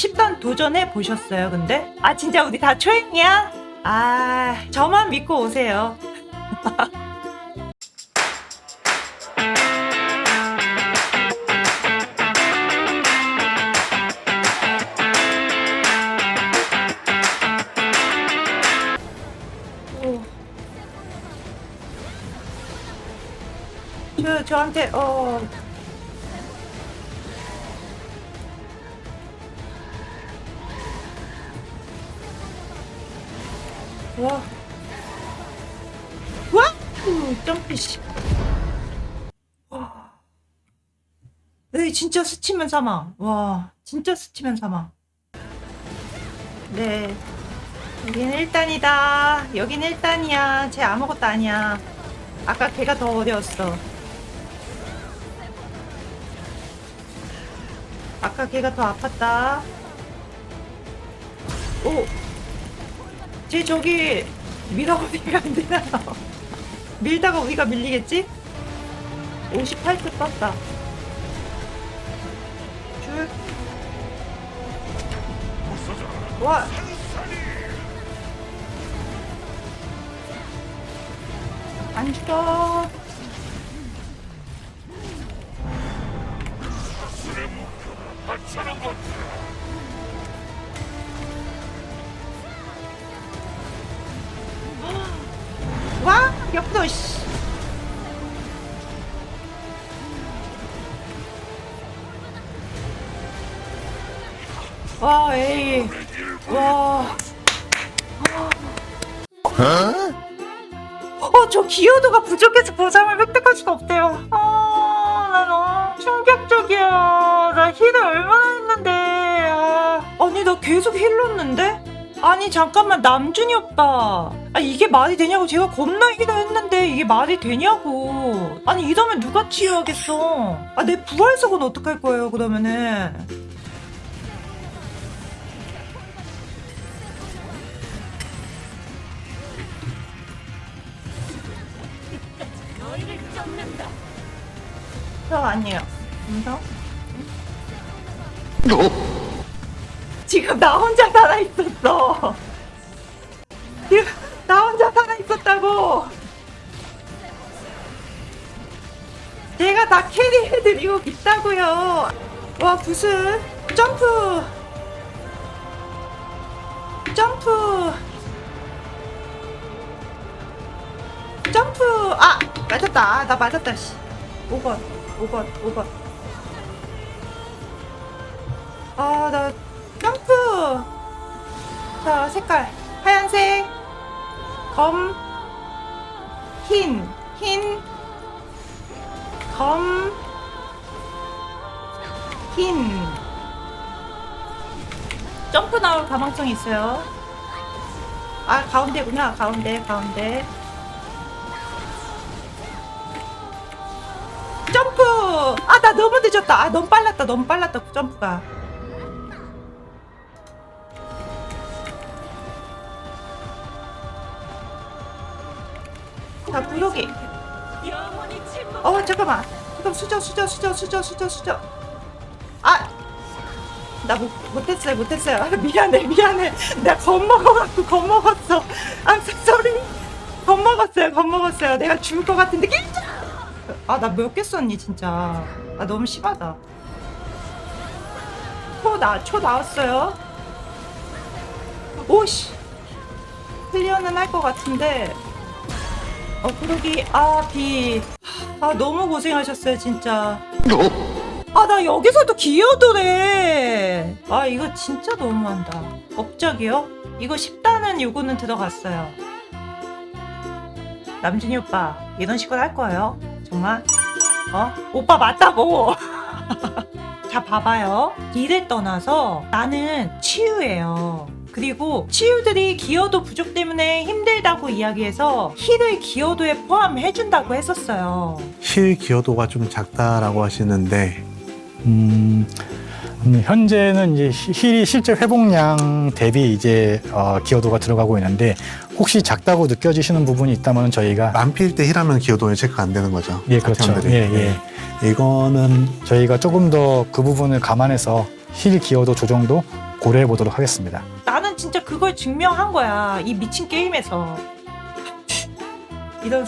10단 도전해 보셨어요, 근데? 아, 진짜 우리 다 초행이야? 아, 저만 믿고 오세요. 오. 저, 저한테, 어. 와. 와! 우, 점프, 씨. 와. 네, 진짜 스치면 사망. 와, 진짜 스치면 사망. 네. 여긴 1단이다. 여긴 1단이야. 쟤 아무것도 아니야. 아까 걔가 더 어려웠어. 아까 걔가 더 아팠다. 오! 쟤 저기 밀어버리면 안 되나? 밀다가 우리가 밀리겠지? 58트 떴다. 줄. 와! 안 죽어. 와, 옆도 씨. 와, 에이. 와. 어, 저 기여도가 부족해서 보상을 획득할 수가 없대요. 아, 나 너무 충격적이야. 나 힐을 얼마나 했는데. 아, 아니, 나 계속 힐 넣는데? 아니, 잠깐만, 남준이 오빠. 아, 이게 말이 되냐고. 제가 겁나 힐을 했는데, 이게 말이 되냐고. 아니, 이러면 누가 치유하겠어. 아, 내 부활석은 어떡할 거예요, 그러면은. 저 아니에요. 음성? 지금 나 혼자 살아 있었어. 지금 나 혼자 살아 있었다고. 제가 다 캐리해드리고 있다고요. 와 무슨 점프, 점프, 점프. 아 맞았다. 아, 나 맞았다. 씨. 5번, 5번, 5번. 아, 나. 자, 색깔 하얀색, 검, 흰, 흰, 검, 흰. 점프 나올 가망성이 있어요. 아, 가운데구나. 가운데, 가운데. 점프! 아, 나 너무 늦었다. 아, 너무 빨랐다. 너무 빨랐다. 그 점프가. 자, 구역이. 어, 잠깐만. 잠깐 수저, 수저, 수저, 수저, 수저, 수저. 아! 나 못, 못했어요, 못했어요. 미안해, 미안해. 내가 겁먹어갖고, 겁먹었어. I'm so sorry. 겁먹었어요, 겁먹었어요. 내가 죽을 것 같은데, 긴장! 아, 나 몇 개 썼니, 진짜. 아, 너무 심하다. 초, 나, 초 나왔어요. 오씨. 클리어는 할 것 같은데. 어, 그러기, 아, 비. 아, 너무 고생하셨어요, 진짜. 아, 나 여기서도 기어도래. 아, 이거 진짜 너무한다. 업적이요? 이거 10단은 요거는 들어갔어요. 남준이 오빠, 이런 식으로 할 거예요? 정말? 어? 오빠 맞다고! 자, 봐봐요. 일을 떠나서 나는 치유예요. 그리고 치유들이 기여도 부족 때문에 힘들다고 이야기해서 힐을 기여도에 포함해준다고 했었어요. 힐 기여도가 좀 작다라고 하시는데 음, 음, 현재는 이제 히- 힐이 실제 회복량 대비 이제 어, 기여도가 들어가고 있는데 혹시 작다고 느껴지시는 부분이 있다면 저희가 만필 때 힐하면 기여도에 체크가 안 되는 거죠. 예 그렇죠 사태원들이. 예 예. 이거는 저희가 조금 더 그 부분을 감안해서 힐 기여도 조정도 고려해 보도록 하겠습니다. 진짜 그걸 증명한 거야 이 미친 게임에서. 이런